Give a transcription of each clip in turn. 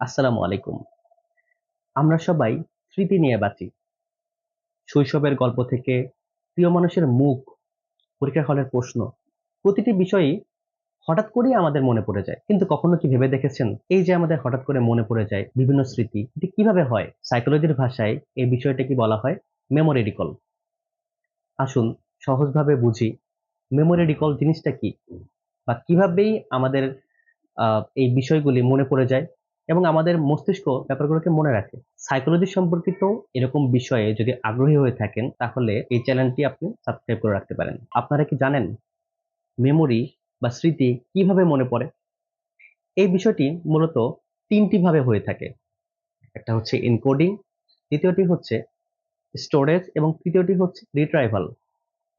আসসালামু আলাইকুম। আমরা সবাই স্মৃতি নিয়ে বাঁচি। শৈশবের গল্প থেকে প্রিয় মানুষের মুখ, পরীক্ষা হলের প্রশ্ন, প্রতিটি বিষয়ই হঠাৎ করেই আমাদের মনে পড়ে যায়। কিন্তু কখনো কি ভেবে দেখেছেন? এই যে আমাদের হঠাৎ করে মনে পড়ে যায় বিভিন্ন স্মৃতি, এটি কীভাবে হয়? সাইকোলজির ভাষায় এই বিষয়টাকে বলা হয় মেমোরি রিকল আসুন সহজভাবে বুঝি মেমোরি রিকল জিনিসটা কি? বা কিভাবেই আমাদের এই বিষয়গুলি মনে পড়ে যায়? এবং আমাদের মস্তিষ্ক ব্যাপারগুলোকে মনে রাখে। সাইকোলজি সম্পর্কিত এরকম বিষয়ে যদি আগ্রহী হয়ে থাকেন, তাহলে এই চ্যানেলটি আপনি সাবস্ক্রাইব করে রাখতে পারেন। আপনারা কি জানেন মেমোরি বা স্মৃতি কীভাবে মনে পড়ে? এই বিষয়টি মূলত তিনটি ভাবে হয়ে থাকে। একটা হচ্ছে এনকোডিং দ্বিতীয়টি হচ্ছে স্টোরেজ এবং তৃতীয়টি হচ্ছে রিট্রাইভাল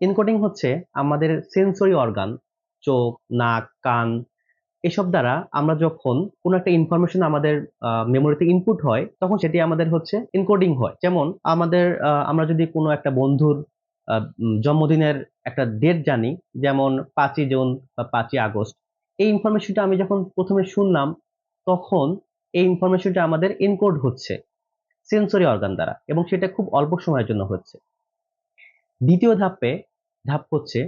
এনকোডিং হচ্ছে আমাদের সেন্সরি অর্গান চোখ, নাক, কান এসব দ্বারা আমরা যখন কোনো একটা ইনফরমেশন আমাদের মেমোরিতে ইনপুট হয়, তখন সেটি আমাদের হচ্ছে এনকোডিং হয়। যেমন আমাদের আমরা যদি কোনো একটা বন্ধুর জন্মদিনের একটা ডেট জানি, যেমন পাঁচই জুন বা পাঁচই আগস্ট, এই ইনফরমেশনটা আমি যখন প্রথমে শুনলাম, তখন এই ইনফরমেশনটা আমাদের এনকোড হচ্ছে সেন্সরি অর্গান দ্বারা এবং সেটা খুব অল্প সময়ের জন্য হচ্ছে। দ্বিতীয় ধাপে, ধাপ হচ্ছে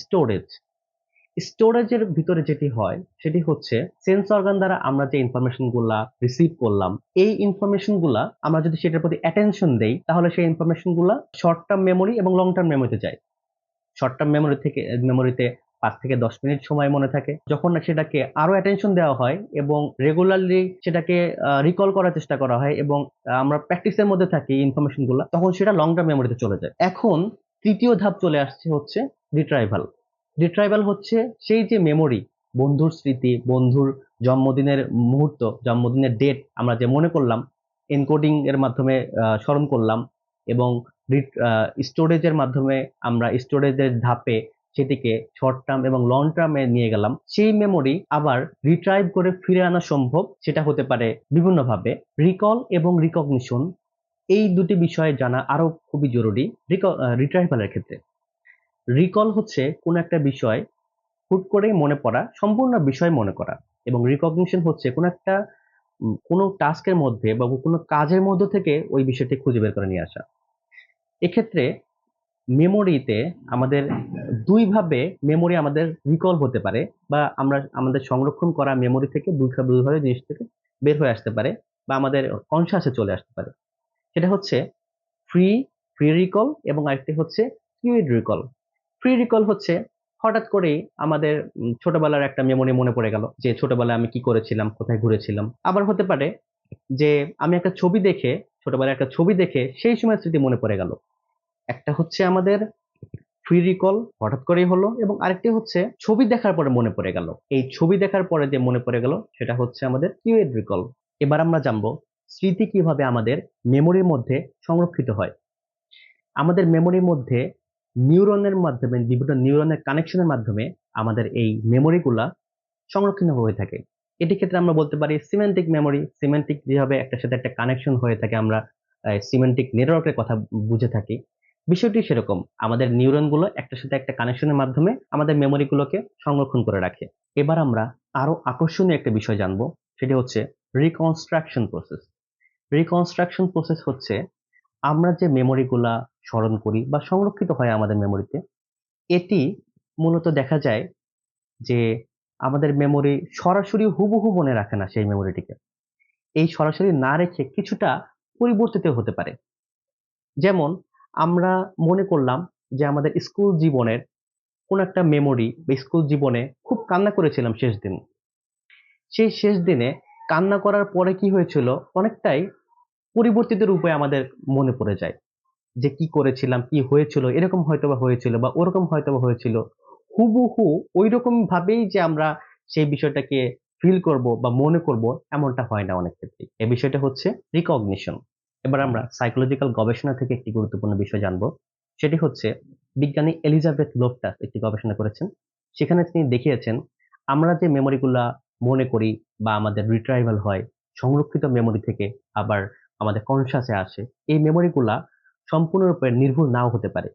স্টোরেজ স্টোরেজের ভিতরে যেটি হয়, সেটি হচ্ছে সেন্স অর্গান দ্বারা আমরা যে ইনফরমেশনগুলা রিসিভ করলাম, এই ইনফরমেশনগুলা আমরা যদি সেটার প্রতি অ্যাটেনশন দেই, তাহলে সেই ইনফরমেশনগুলা শর্ট টার্ম মেমোরি এবং লং টার্ম মেমোরিতে যায়। শর্ট টার্ম মেমোরি থেকে মেমোরিতে পাঁচ থেকে দশ মিনিট সময় মনে থাকে। যখন সেটাকে আরও অ্যাটেনশন দেওয়া হয় এবং রেগুলারলি সেটাকে রিকল করার চেষ্টা করা হয় এবং আমরা প্র্যাকটিসের মধ্যে থাকি ইনফরমেশনগুলা, তখন সেটা লং টার্ম মেমোরিতে চলে যায়। এখন তৃতীয় ধাপ চলে আসছে হচ্ছে রিট্রাইভাল রিট্রাইভাল হচ্ছে সেই যে মেমোরি বন্ধুর স্মৃতি, বন্ধুর জন্মদিনের মুহূর্ত, জন্মদিনের ডেট আমরা যে মনে করলাম এনকোডিং এর মাধ্যমে স্মরণ করলাম এবং স্টোরেজের মাধ্যমে আমরা স্টোরেজের ধাপে সেটিকে শর্ট টার্ম এবং লং টার্মে নিয়ে গেলাম। সেই মেমোরি আবার রিট্রাইভ করে ফিরে আনা সম্ভব, সেটা হতে পারে বিভিন্নভাবে। রিকল এবং রিকগনিশন এই দুটি বিষয়ে জানা আরও খুবই জরুরি রিট্রাইভালের ক্ষেত্রে। রিকল হচ্ছে কোন একটা বিষয় হুট করেই মনে পড়া, সম্পূর্ণ বিষয় মনে করা এবং রিকগনিশন হচ্ছে কোন একটা কোনো টাস্কের মধ্যে বা কোনো কাজের মধ্য থেকে ওই বিষয়টি খুঁজে বের করে নিয়ে আসা। এক্ষেত্রে মেমোরিতে আমাদের দুইভাবে মেমোরি আমাদের রিকল হতে পারে বা আমরা আমাদের সংরক্ষণ করা মেমোরি থেকে দুই দুইভাবে জিনিস থেকে বের হয়ে আসতে পারে বা আমাদের কনসাসে চলে আসতে পারে। সেটা হচ্ছে ফ্রি ফ্রি রিকল এবং আরেকটি হচ্ছে ফ্লুইড রিকল ফ্রি রিকল হচ্ছে, হঠাৎ করেই আমাদের ছোটবেলার একটা মেমোরি মনে পড়ে গেল যে ছোটবেলায় আমি কি করেছিলাম, কোথায় ঘুরেছিলাম। আবার হতে পারে যে আমি একটা ছবি দেখে, ছোটবেলায় একটা ছবি দেখে সেই সময় স্মৃতি মনে পড়ে গেল। একটা হচ্ছে আমাদের ফ্রি রিকল হঠাৎ করেই হলো এবং আরেকটি হচ্ছে ছবি দেখার পরে মনে পড়ে গেল। এই ছবি দেখার পরে যে মনে পড়ে গেল, সেটা হচ্ছে আমাদের ফ্লুইড রিকল এবার আমরা জানব স্মৃতি কীভাবে আমাদের মেমোরির মধ্যে সংরক্ষিত হয়। আমাদের মেমোরির মধ্যে নিউরনের মাধ্যমে, বিভিন্ন নিউরনের কানেকশনের মাধ্যমে আমাদের এই মেমোরিগুলা সংরক্ষিত হয়ে থাকে। এটি ক্ষেত্রে আমরা বলতে পারি সিমেন্টিক মেমোরি সিমেন্টিক যেভাবে একটা সাথে একটা কানেকশন হয়ে থাকে আমরা সিমেন্টিক নেটওয়ার্কের কথা বুঝে থাকি। বিষয়টি সেরকম, আমাদের নিউরনগুলো একটার সাথে একটা কানেকশনের মাধ্যমে আমাদের মেমোরিগুলোকে সংরক্ষণ করে রাখে। এবার আমরা আরও আকর্ষণীয় একটা বিষয় জানব, সেটি হচ্ছে রিকনস্ট্রাকশন প্রসেস রিকনস্ট্রাকশন প্রসেস হচ্ছে আমরা যে মেমোরিগুলা স্মরণ করি বা সংরক্ষিত হয় আমাদের মেমোরিতে এটি মূলত দেখা যায় যে আমাদের মেমোরি সরাসরি হুবহু মনে রাখে না সেই মেমোরিটিকে এই সরাসরি না রেখে কিছুটা পরিবর্তিত হতে পারে। যেমন আমরা মনে করলাম যে আমাদের স্কুল জীবনের কোন একটা মেমোরি বা স্কুল জীবনে খুব কান্না করেছিলাম শেষ দিন। সেই শেষ দিনে কান্না করার পরে কি হয়েছিল? অনেকটাই পরিবর্তিত রূপে আমাদের মনে পড়ে যায়। যে কি করেছিলাম, কি হয়েছিল, এরকম হয়তোবা হয়েছিল বা ওরকম হয়তোবা হয়েছিল, হুবহু ওই রকম ভাবেই যে আমরা সেই বিষয়টাকে ফিল করব বা মনে করব এমনটা হয় না অনেক ক্ষেত্রে। এই বিষয়টা হচ্ছে রিকগনিশন এবার আমরা সাইকোলজিক্যাল গবেষণা থেকে একটি গুরুত্বপূর্ণ বিষয় জানব। সেটি হচ্ছে বিজ্ঞানী এলিজাবেথ লোফটাস একটি গবেষণা করেছেন। সেখানে তিনি দেখিয়েছেন, আমরা যে মেমোরিগুলা মনে করি বা আমাদের রিট্রাইভাল হয়, সংরক্ষিত মেমোরি থেকে আবার আমাদের কনসাসে আসে, এই মেমোরিগুলা সম্পূর্ণরূপে নির্ভুল নাও হতে পারে।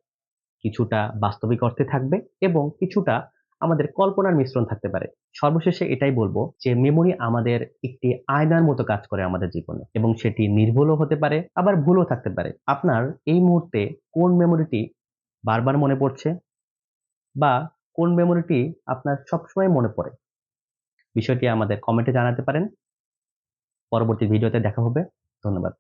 কিছুটা বাস্তবিক অর্থে থাকবে এবং কিছুটা আমাদের কল্পনার মিশ্রণ থাকতে পারে। সর্বশেষে এটাই বলব যে মেমোরি আমাদের একটি আয়নার মতো কাজ করে আমাদের জীবনে এবং সেটি নির্ভুলও হতে পারে, আবার ভুলও থাকতে পারে। আপনার এই মুহূর্তে কোন মেমোরিটি বারবার মনে পড়ছে বা কোন মেমোরিটি আপনার সবসময় মনে পড়ে? বিষয়টি আমাদের কমেন্টে জানাতে পারেন। পরবর্তী ভিডিওতে দেখা হবে। ধন্যবাদ।